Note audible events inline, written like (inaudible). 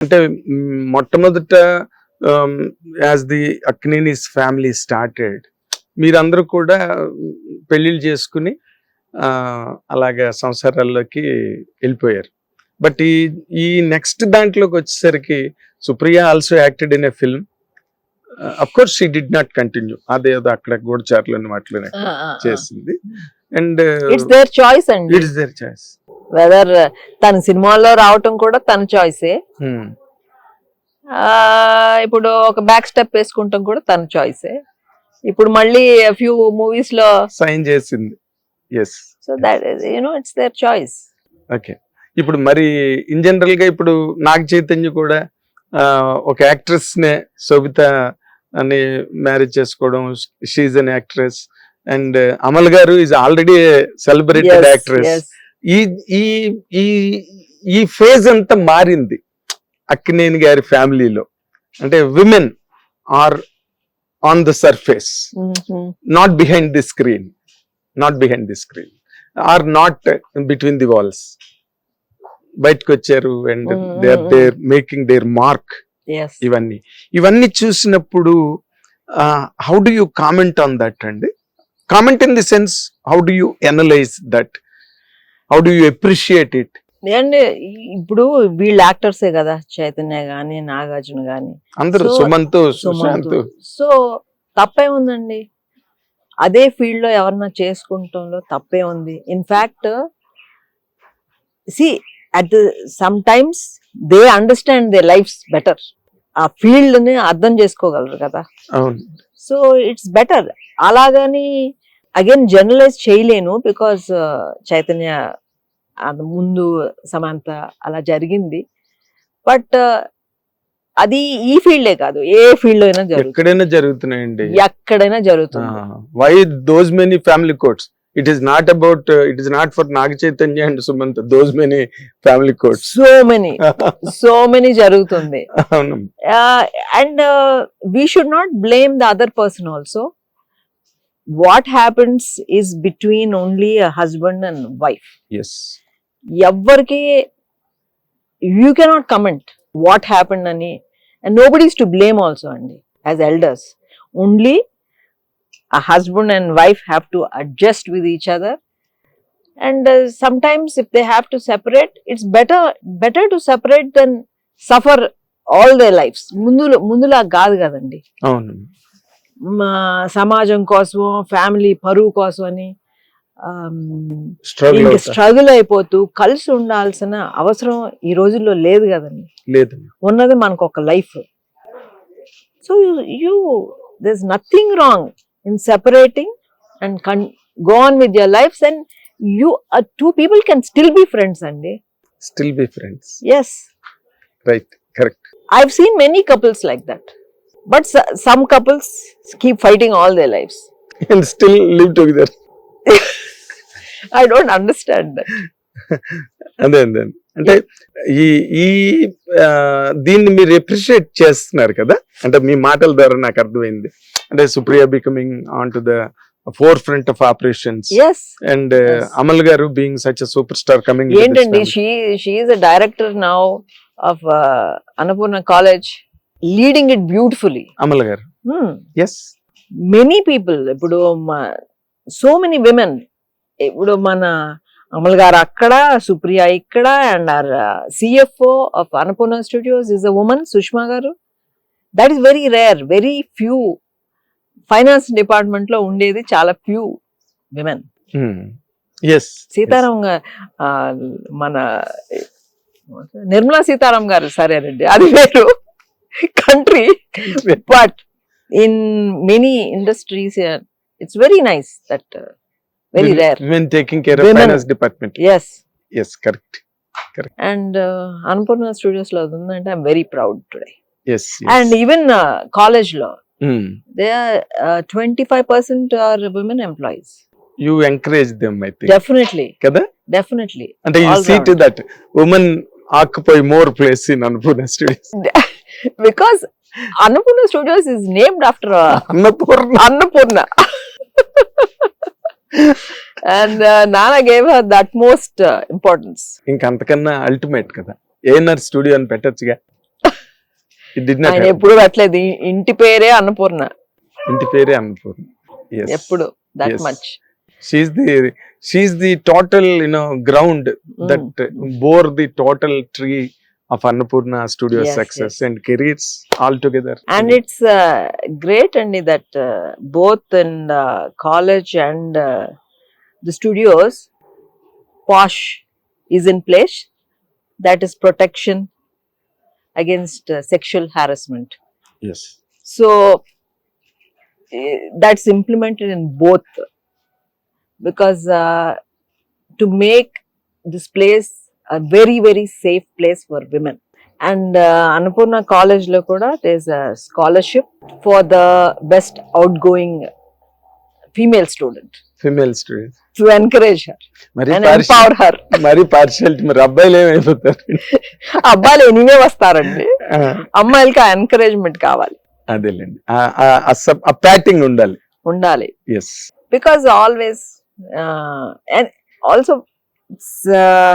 అంటే మొట్టమొదట as the Akkineni's family started మీరందరూ కూడా పెళ్ళిళ్ళు చేసుకుని అలాగా సంసారాల్లోకి వెళ్ళిపోయారు. బట్ ఈ ఈ నెక్స్ట్ దాంట్లోకి వచ్చేసరికి Supriya also acted in a film of course she did not continue అదేదో అక్కడ గూఢచారులని వాటిలోనే చేసింది. అండ్ ఇట్స్ దేర్ చాయిస్ అండి. ఇట్స్ దేర్ చాయిస్ వెదర్ తన సినిమాల్లో రావటం కూడా తన చాయిసే Hmm. ఇప్పుడు ఒక బ్యాక్ స్టెప్ వేసుకుంటాం కూడా తన చాయిసే ఇప్పుడు మళ్ళీ ఫ్యూ మూవీస్లో సైన్ చేసింది. Yes so that you know it's their choice okay ఇప్పుడు మరి ఇన్ జనరల్గా ఇప్పుడు నాగ చైతన్య కూడా ఒక యాక్ట్రెస్ నే శోభిత అని మ్యారేజ్ చేసుకోవడం she's an actress and Amala గారు ఈజ్ ఆల్రెడీ సెలబ్రేటెడ్ యాక్ట్రెస్ ఈ ఈ ఈ ఈ ఫేజ్ అంతా మారింది. అక్కినేని గారి ఫ్యామిలీలో. అంటే women are on the surface not behind the screen not behind the screen are not between the walls బయటకు వచ్చారు and they are their making their mark ఇవన్నీ. ఇవన్నీ చూసినప్పుడు how do you comment on that అండి? Comment in the sense how do you analyse that how do you appreciate it and ఇప్పుడు వీళ్ళు యాక్టర్సే కదా చైతన్య గాని నాగార్జున గాని. అందరూ సుమంత్ సుశాంత్. సో తప్పే ఉందండి. అదే ఫీల్డ్లో ఎవరన్నా చేసుకుంటంలో తప్పే ఉంది. In fact see at some times they understand their lives better ఆ ఫీల్డ్ని అర్థం చేసుకోగలరు కదా. సో ఇట్స్ బెటర్ అలాగని అగైన్ జనరలైజ్ చేయలేను బికాస్ చైతన్య అది ముందు సమాంత అలా జరిగింది. బట్ అది ఈ ఫీల్డే కాదు. ఏ ఫీల్డ్ అయినా జరుగుతుంది. ఎక్కడైనా జరుగుతున్నాయండి. ఎక్కడైనా జరుగుతుంది. Why those many family codes it is not about it is not for Naga Chaitanya and Sumanth those many family codes so many so many జరుగుతుంది. And we should not blame the other person also what happens is between only husband and wife yes ఎవ్వరికి you cannot comment what happened అని and nobody's to blame also అండి as elders only a husband and wife have to adjust with each other and uh, sometimes if they have to separate it's better better to separate than suffer all their lives ముందులో ముందులా కాదు కదండి అవును మా సమాజం కోసం family పరువు కోసం అని స్ట్రగుల్ అయిపోతూ కలిసి ఉండాల్సిన అవసరం ఈ రోజుల్లో లేదు కదండి. లేదు ఉన్నది మనకు ఒక life so you this nothing wrong in separating and can go on with your lives and you two people can still be friends అండి. Still be friends yes right correct I've seen many couples like that but some couples keep fighting all their lives and still live together I don't understand అదే అదే. అంటే ఈ ఈ దీన్ని మీరు appreciate చేస్తున్నారు కదా? అంటే మీ మాటల ద్వారా నాకు అర్థమైంది. అంటే Supriya becoming on to the forefront of operations and Yes. Amala గారు being such superstar coming ఏంటండి? She she is a director now of Annapurna College leading it beautifully Amala గారు. ఎస్ మెనీ పీపుల్ ఇప్పుడు so many women ఇప్పుడు మన అమల్ గారు అక్కడ సుప్రియ ఇక్కడ and our CFO of Annapurna Studios is a woman Sushma గారు. That is very rare very few finance డిపార్ట్మెంట్లో ఉండేది చాలా ఫ్యూ విమెన్ ఎస్ సీతారాం మన నిర్మలా సీతారాం గారు సరేనండి అది వేరు. country, but in many industries here, it's very nice that uh, very rare. women taking care of finance department. Yes. Yes, correct. Correct. And uh, Annapurna Studios lo and I'm very proud today. Yes. yes. And even uh, college law, Mm. they are uh, 25% are women employees. You encourage them, I think. Definitely. Kada? Definitely. And you see to that women occupy more place in Annapurna Studios. (laughs) Because Annapurna Studios is named after Annapurna Annapurna. (laughs) and uh, Nana gave her that most uh, importance. ఇంక అంతకన్నా ultimate కదా. ANR studio అని పెట్టచ్చుగా. It did not ఆయన happen. ఎప్పుడు పెట్టలేదు. ఇంటి పేరే అన్నపూర్ణ ఇంటి పేరే అన్నపూర్ణ ఎప్పుడు? That. Much she the she the total you know ground that bore the total tree of Annapurna Studio yes, success yes. and careers all together. And it's uh, great, Andy, that uh, both in uh, college and uh, the studios, POSH is in place. That is protection against uh, sexual harassment. Yes. So uh, that's implemented in both because uh, to make this place a very very safe place for women and uh, annapurna college lo kuda there's a scholarship for the best outgoing female student female students to encourage her మరి and empower her మరి partiality మరి అబ్బాయిలు ఏమైపోతారు అబ్బాయిలు anyway వస్తారండి అమ్మాయిలకి ఆ encouragement కావాలి అదేలేండి ఆ- ప్యాటింగ్ ఉండాలి ఉండాలి yes because always uh, and also uh,